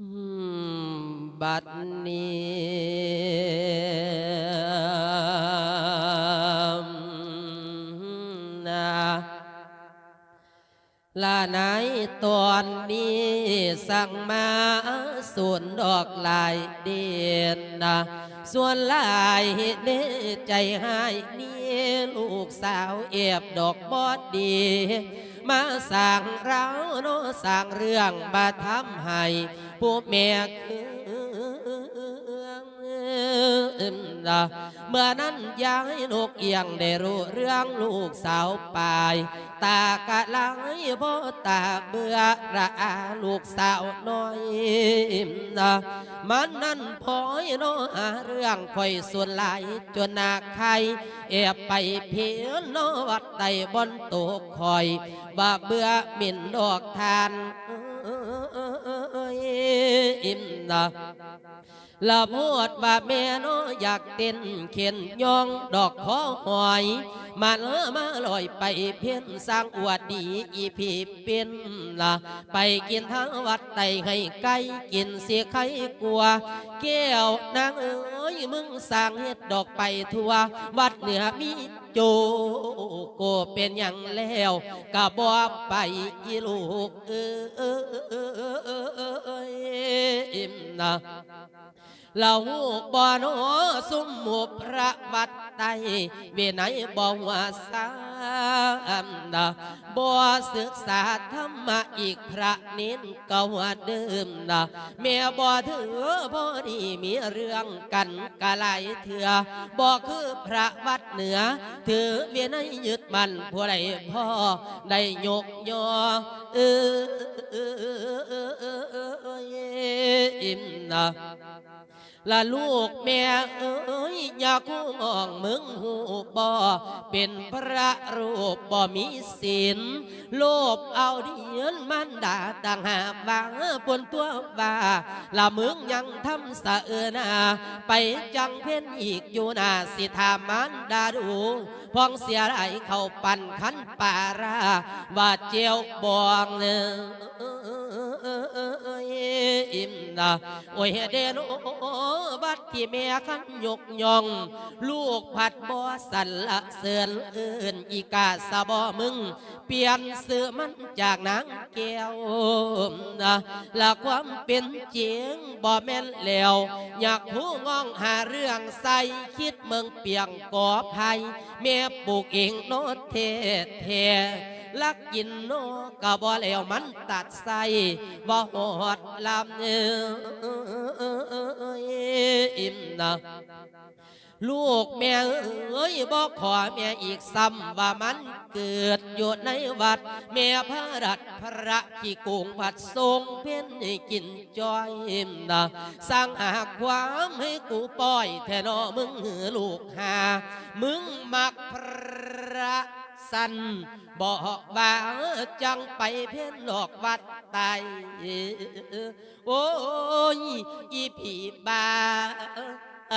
บัดนี้นะลาไหนตอนนี้สั่งมาส่วนดอกลายเด่นนะส่วนลายเด้ใจหายนี่ ลูกสาวเอียบดอกบอดดี มาสั่งเราโนสั่งเรื่องมาทำให้ผู้แม่คือ เมื่อนั้นยายนกเอียงได้รู้เรื่องลูกสาวปาย ตากะลังพ่ตาเบื่อระอาลูกสาวน้อยนะมันนั่นพอยโนหาเรื่องคอยส่วนหลายจนนาใครแอบไปเพียนโนวัดใดบนโตกคอยบ่าเบื่อหมิ่นดอกทานอิ่มนะ ละพูดว่าแม่น้ออยากเต้นเขียนยองดอกขอหอย มาเลอมาลอยไปเพี้ยนสร้างอวดดีอีพีเป็นละไปกินทั้งวัดไตให้ไก่กินเสียไข่กลัว แก้วนางเอ้ยมึงสร้างเฮ็ดดอกไปทั่ว วัดเหนือมีโจโกเป็นอย่างแล้วกะบอไปอีลูกเออเออเออเออเออเออเอออิ่มนะ เราบ่อนอสุมหมู่พระวัดไตเวไนบ่ว่าสามนะบ่ศึกษาธรรมะอีกพระน้นก็ว่าเดิมนะแม่บ่ถือบ่ดีมีเรื่องกันกะหลายเถื่อบ่คือพระวัดเหนือ ถือเวียนยึดมันผู้ใดพ่อได้ยกยอเออเออเออเออเออเออเอออิ่มนะ ละลูกแม่เอ้ยอยากคู่งองมึงหูบ่เป็นพระรูปบ่มีศีลโลภเอาเดียนมันด่าต่างหากบางปนตัวว่าละมึงยังทำสะเอนาไปจังเพ่นอีกอยู่นาสิทามันดาดูพองเสียไหลเข้าปั่นขันป่าราว่าเจียวบองเนื้อิ่มนะโอ้ยเดนโอบัดที่แม่ขันยกย่อง ลูกผัดบ่สันละเสือนเอื่นอีกาสะบอมึง เปลี่ยนเสื้อมันจากนางแก้วนะละความเป็นจริงบ่แม่นแล้ว อยากหูงองหาเรื่องใส่คิดเมืองเปียงก่อภัยแม่ปลูกเองโนเทเทลักกินโนกะบ่แล้วมันตัดใส่บ่หอดลำเนื้อ นะ ลูกแม่เอ้ยบอกขอแม่อีกซ้ำว่ามันเกิดอยู่ในวัด แม่พระรัตพระขี้โกงผัดทรงเพ่นกินจอยนะสร้างหาความให้กูปล่อยแทนอมึงหือลูกหา มึงมักพระสันบอกว่าจังไปเพ่นดอกวัดไตโอ้ยอีผีบา ha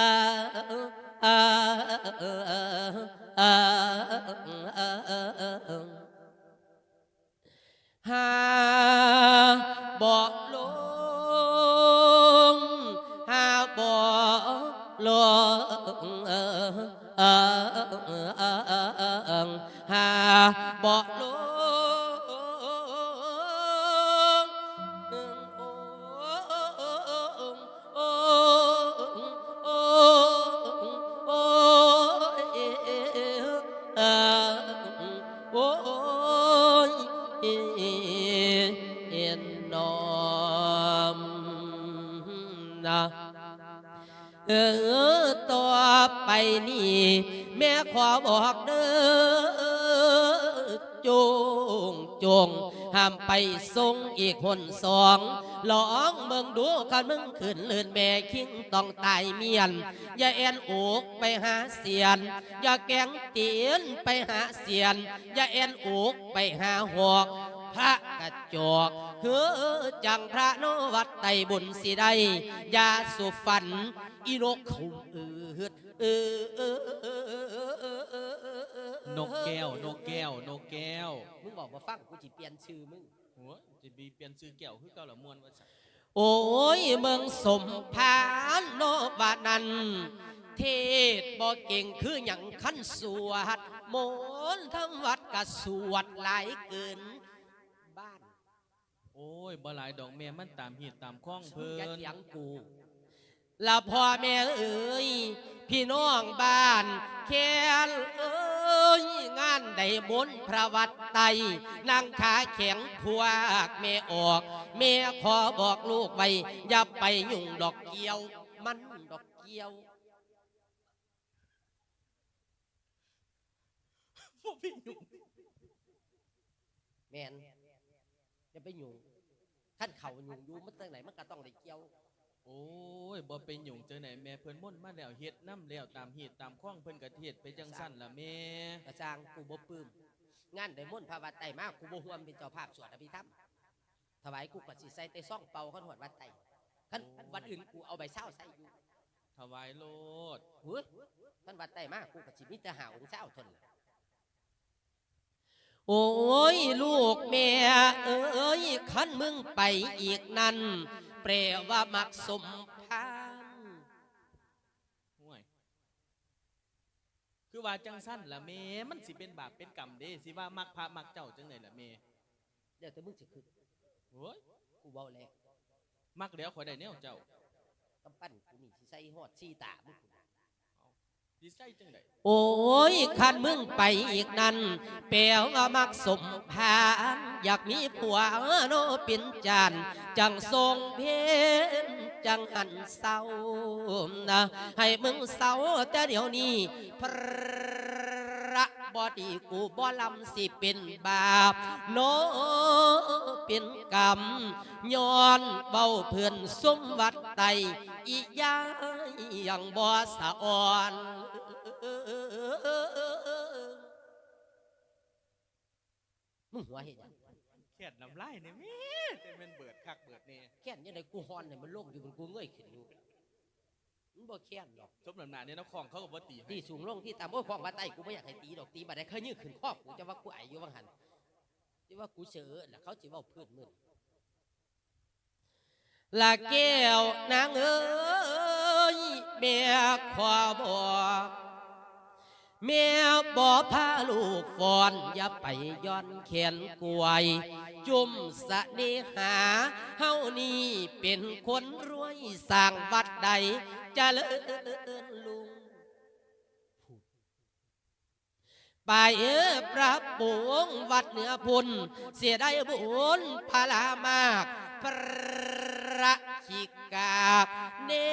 bỏ luôn ha bỏ luôn ha bỏ luôn นี่แม่ขอบอกเด้อจงจงห้ามไปทรงอีกคนสองลองเมืองดูกันมึงขึ้นเลื่อนแม่คิงต้องตายเมียน อย่าแอนอกไปหาเสียน อย่าแกงเตียนไปหาเสียน อย่าแอนอกไปหาหอก พระกระจอกเฮือจังพระนวัดไตบุญสีได้ยาสุฟัน อีนกขุมเอือดเออนกแก้วนกแก้วนกแก้ว มึงบอกว่าฟังกูจิเปลี่ยนชื่อมึงหัวจะบีเปลี่ยนชื่อแก้วคือเก่าละมวนว่าสัโอ้ยเมืองสมพานโนบานันเทศบ่เก่งคืออย่างขั้นสวดมนทั้งวัดกระสวดหลายเกิน โอ้ยบ่หลายดอกแม่มันตามเหตุตามข้องเพิ่เพิ่นนเถียงกูละพ่อแม่เอ๋ยพี่น้องบ้านแค่นเอ้ยงานได้บนต์พระวัดไตนั่งขาแข็งพวกแม่ออกแม่ขอบอกลูกไว้อย่าไปยุ่งดอกเกี้ยว มันดอกเกี้ยวแมนอย่า ไปยุ่งขั้นเขายุ่งอยู่มันตั้งไหนมันก็ต้องได้เกี่ยว โอ้ยบ่เป็นหยุ่งเจอไหนแม่เพิ่นม่นต์มาแล้วเฮ็ดน้ำแล้วตามเหตุตามข้องเพิ่นก็เทศไปจังซั่นล่ะแม่กระจางกูบ่ปลื้มงานได้มนต์พระวัดไตรมากกูบ่ห่วมเป็นเจ้าภาพสวดอภิธรรมถวายกูก็สิใส่แต่ซ่องเป่าขันหวดวัดไตรขันวันอื่นกูเอาใบเศร้าใส่อยู่ถวายโลดเฮ้ยขันวัดไตรมากกูก็สิมีแต่หาองค์เศร้าเทานนล่ะ โอ้ยลูกแม่เอ้ยขันมึงไปอีกนั้นแปลว่ามักสมพานห่วยคือว่าจังซั่นล่ะแม่มันสิเป็นบาปเป็นกรรมเด้สิว่ามักพระมักเจ้าจังไดล่ะแม่เดี๋ยวแต่มึงสิขึ้นโอ้ยกูเบาแล้วมักแล้วข่อยได้แนวเจ้ากำปั้นกูนี่สิใส่หอดซีตามึง โอ้ยคันมึงไปอีกนั้นแปลว่ามักสมพานอยากมีผัวโนป็นจานจังทรงเพนจังหันเศร้านะให้มึงเศร้าแต่เดี๋ยวนี้พระบอดีกูบ่ลำสิเป็นบาปโนเป็นกรรมย้อนเบาเพื่อนสมวัดไตอีกอย่างยังบ่สะอ่อน มึงหัวเห็นยังแค่นน้ำลายนี่แม่แต่มันเบิดคักเบิดแน่แค้นยังไงกูฮอนเนี่ยมันโลงอยู่บนกูเงยขึ้นอยู่มันบ่แค้นหรอกสมน้ำหน้าเนี่ยเนาะของเขาก็บ่ตีให้ที่สูงลงที่ต่ำโอ้ยของมาไต้กูไม่อยากให้ตีดอกตีบัดได้เคยยืดขึ้นข้อกูจะว่ากูไออยู่ว่างหันจะว่ากูเสือแล้วเขาจะว่าเพื่อนมึงละแก้วนางเอ้ยเมียขอบอก เมียบ่พาลูกฟอนอย่าไปย้อนแขนกวย จุ่มสะเนหาเฮานี่เป็นคนรวยสร้างวัดใดจะเลิญลุงไปเออพระปวงวัดเหนือพุนเสียได้บุญพลามากพระชิกาเน้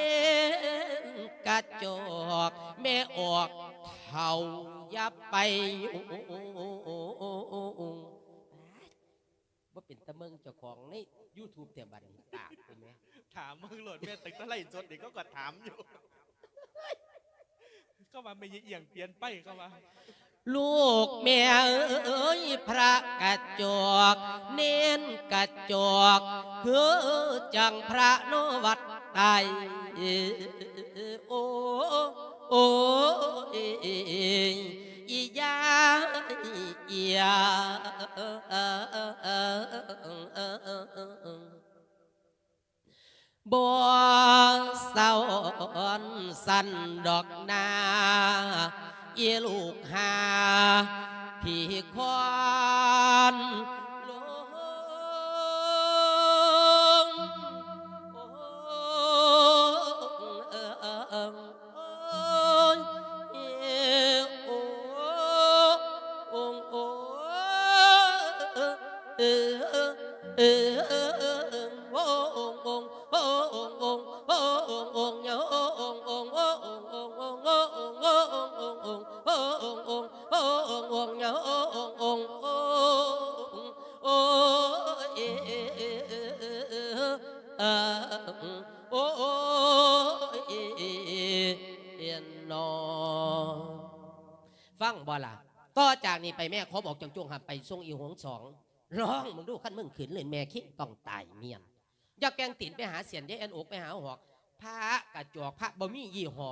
นกระจอกแม่ออก เท่ายับไปว่าเป็นตะเมิงเจ้าของใน YouTube เต็มบันี้ตากเป็นไหมถามมึงโหลดแม่ตึกตะไลจดเด็กก็ก็ถามอยู่ เข้ามาไม่เอียงเปลี่ยนไปเข้ามาลูกแม่เอ้ยพระกระจอกเน้นกระจอกคือจังพระโนวัดไตโอ้ โอ้อียาอียาบ่เศร้าสันดอกนาเยลูกหาพี่คอน ฟังบ่ล่ะต่อจากนี้ไปแม่ขอบอกจังจวงหับไปทรงอีหงสองร้องมึงดูขั้นมึงขืนเลยแม่คิดต้องตายเมียนอย่าแกงตินไปหาเสียนได้แอนอกไปหาหอกพระกระจอกพระบ่มียี่ห้อ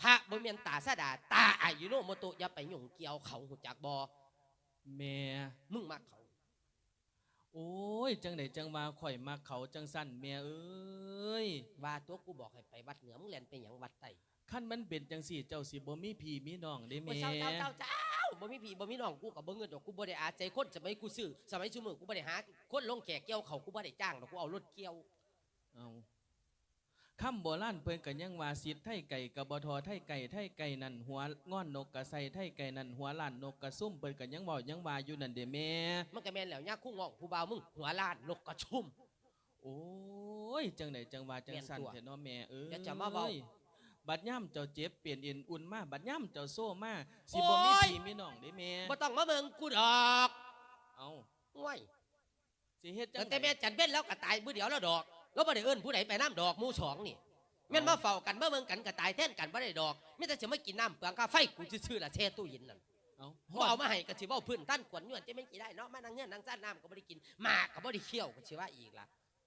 พระบ่เมียนตาสะดาตาอายุโนโมโตะอย่าไปหยุ่งเกี่ยวเขาหูจักบอแม่มึงมักเขา โอ้ย จังไดจังว่าข่อยมาเขาจังสั่นแม่เอ้ยว่าตัวกูบอกให้ไปวัดเหนือมึงเรียนไปหยังวัดใต้ ขั้นมันเป็นจังสี่เจ้าสิบ่มีพี่มีน้องได้บ่แม่เจ้าเจ้าเจ้าเจ้าบ่มีพี่บ่มีน้องกูกับบ่เงินดอกกูบ่ได้อาใจคนสมัยกูซื้อสมัยซุมื้อกูบ่ได้หาคนลงแขกเกี่ยวเขากูบ่ได้จ้างดอกกูเอารถเกี่ยวเอาคำโบราณเพิ่นกันยังว่าสิทธิ์ไทยไก่กับบทอไทยไก่ไทยไก่นั่นหัวง่อนนกกระใสไทยไก่นั่นหัวล้านนกกระซุ่มเพิ่นกันยังบอกยังว่าอยู่นั่นเด้แม่ มันก็แม่นแล้วย่าคู่งอกผู้บ่าวมึงหัวล้านนกกระชุ่ม โอ้ยจังไดจังว่าจังสั่นแม่นตัวเถอะเนาะแม่เอ้ยเดี๋ยวจะมาเว้า บัดย่ำเจ้าเจ็บเปลี่ยนเอ็นอุ่นมาบัดย่ำเจ้าโซ่มาสิบ่มีโอ้ยพี่มีน้องได้แม่บ่ต้องมาเบิ่งกูดอกเอาง่วยสิเฮ็ดจัตั้งงแต่แม่จันเบ็นแล้วก็ตายมื้อเดียวแล้วดอก แล้วบ่ได้เอิ้นผู้ใดไปน้ำดอกหมู่สองนี่แม่นมาเฝ้ากันมาเบิ่งกันก็ตายแทนกันบ่ได้ดอกมีแต่สิมากินน้ำเปลืองกาไฟกูซื่อๆล่ะแช่ตู้เย็นนั่นเอาบ่เอามาให้ก็สิเว้าพื้นท่านกวนย้วนจะแม่นสิได้เนาะมานั่งเงื่อนนั่งซ่านน้ำก็บ่ได้กินหมากก็บ่ได้เคี่ยวก็สิว่าอีกล่ะ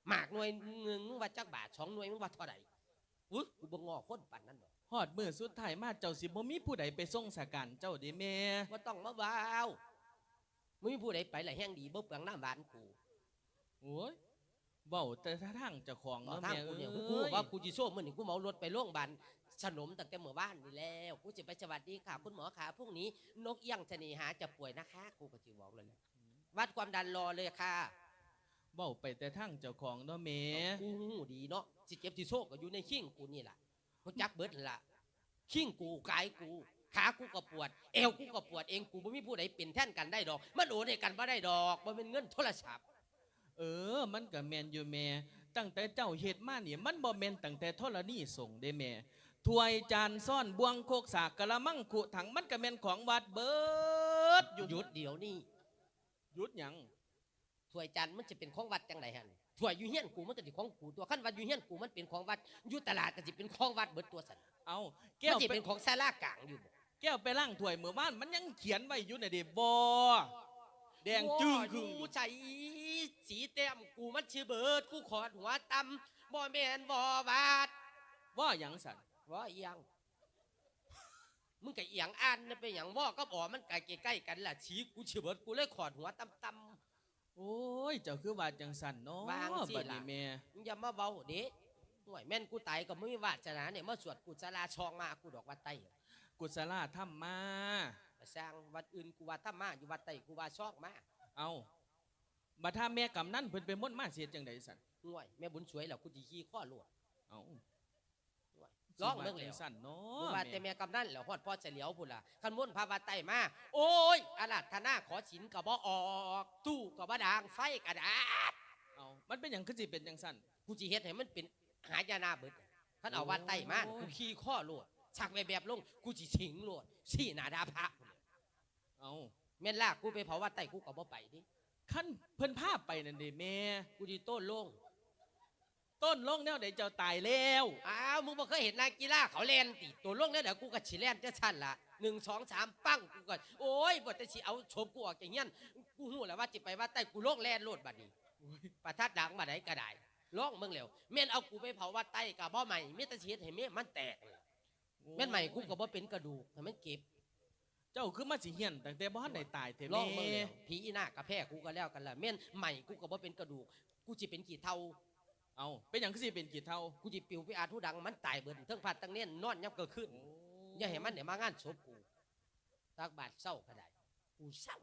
หมากหน่วยหนึงมึงว่าจักบาทสองหน่วยมึงว่าเท่าใด อุ๊ยกูบ่งอคนปานนั้นดอกฮอดมื้อสุดท้ายมาเจ้าสิบ่มีผู้ใดไปส่งสาการเจ้าเด้แม่บ่ต้องมาว้าวมึงมีผู้ใดไปละแห้งดีบ่เปลืองน้ำหวานกูโอ้ยเว้าแต่ทางเจ้าของต่อเนาะทางแม่กูเอ้เนี่ยยกูบอกว่ากูจิโซ่มื้อนี้กูเหมารถไปโรงพยาบาลสนมตั้งแต่เมื่อวานนี่แล้วกูจะไปสวัสดีค่ะคุณหมอขาพรุ่งนี้นกเอี้ยงชะนีหาจะป่วยนะคะ กูก็สิบอกเลยแหละวัดความดันรอเลยค่ะ เว้าไปแต่ทางเจ้าของเนาะแม่กูหูดีเนาะสิเจ็บสิโซกก็อยู่ในขิ้งกูนี่แหละกูจักเบิดนั่นล่ะขิ้งกูกายกูขากูก็ปวด เอวกูก็ปวดเองกูบ่มีผู้ใดเป็นแท่นกันได้ดอก มันโอนให้กันบ่ได้ดอกบ่เป็นเงินโทรศัพท์เออ มันก็แม่นอยู่แม่ ตั้งแต่เจ้าเฮ็ดมานี่มันบ่แม่นตั้งแต่ธรณีส่งเด้แม่ถ้วยจานซ่อนบวงโคกสากกะละมังขุถังมันก็แม่นของวัดเบิดหยุดหยุดเดี๋ยวนี้หยุดหยังถ้ วยจานมันจะเป็นของวัดจังไดหั่นถ้วยอยู่เฮียนกูมันก็สิของกูตัวคันวัดอยู่เฮียนกูมันเป็นของวัดอยู่ตลาดก็สิเป็นของวัดเบิดตัวสันเอามัแก้นวสิไปเป็นของศาลากลางอยู่บ่แก้วไปล้างถ้วยมื้อวานมันยังเขียนไว้อยู่น่ะเด้บ่แดงจึ้งครึ่งกูใจสีแต้มกูมันชื่อเบิดกูขอดหัวตำบ่แม่นบ่บาด ว่าหยังสั่นว่าอีหยังมึงก็เอียงอ่านนะเป็นหยังว่าก็บ่มันใกล้ๆกันล่ะชีกูชื่อเบิดกูเลยขอดหัวตำ โอ้ย เจ้าคือว่าจังสั่นเนาะวางสิบัดล่ะ นี้แม่ๆมึงอย่ามาเว้าเด้ห่วยแม่นกูตายก็ไม่มีวาสนาเนี่ยมาสวดกุศลาชองมากูดอกวัดไต้กุศลาธรรมมา ไปสร้างวัดอื่นกูว่าถ้ามาอยู่วัดไต้กูว่าชอกมาเอาบัดถ้าแม่กำนันเพิ่นไปม่นต์มาเสียจังไดสั่นห่วยแม่บุญสวยแล้วกูสิขี้ข้อโลดเอา ลองเบิ่งแล้วสิาจัสั่นเนากูะว่าแต่แม่แม่กำนันแล้วฮอดพ่อเฉลียวพุ่นล่ะคันม่วนพาวัดไต้มาโอ้ยอาราธนาขอฉินก็บ่ออกตู้ก็บ่ดางไฟก็ดาดเอามันเป็นหยังคือสิเป็นจังสั่นกูสิเฮ็ดให้มันเป็นหายานาเบิดคันเอาวัดไต้มาโอ้ยกูขี้ข้อโลดชักไปแบบลงกูสิสิงโลดสี่หน้าดาพระพุ่นล่ะเอาแม่นลากกูไปเผาวัดไต้กูก็บ่ไปดิขั้นเพิ่นพาไปนั่นเด้แม่กูดีโต้นลง ต้นลงแนวใดเจ้าตายแล้วอ้าวมึงบ่เคยเห็นนักกีฬาเขาเล่นติตัวลงแล้วเดี๋ยวกูก็ฉีเล่นจะชั้นละหนึ่งสองสามปั้งกูก็โอ้ยบ่แต่สิเอาโฉมกูออกจากเงี้ยนกูหูแล้วว่าจิไปว่าใต้กูลงแล่นโลดบัดนี้ประทัดดังมาไหนก็ได้ลองมึงแล้วแม่นเอากูไปเผาว่าใต้กับบ่ใหม่มีแต่สิเฮ็ดให้แม่มันแตกแม่นใหม่กูก็บ่เป็นกระดูกให้มันเก็บ เจ้าคือมาสิเฮียนตั้งแต่บ่ทันได้ตายเถอะลองแม่มึงแล้วผีอีหน้ากระแพกกูก็แล้วกันละแม่นใหม่กูก็บ่เป็นกระดูก กูสิเป็นกี่เท่า เอาเป็นหยังคือสิเป็นกี่เท่ากูสิปิวไปอาทุดังมันตายเบิดเทั้งพัดทั้งเน้นนอนยับก็ขึ้นอย่าให้มันเนี่ยมางานศพกูตักบาทเศร้าก็ได้กูเศร้า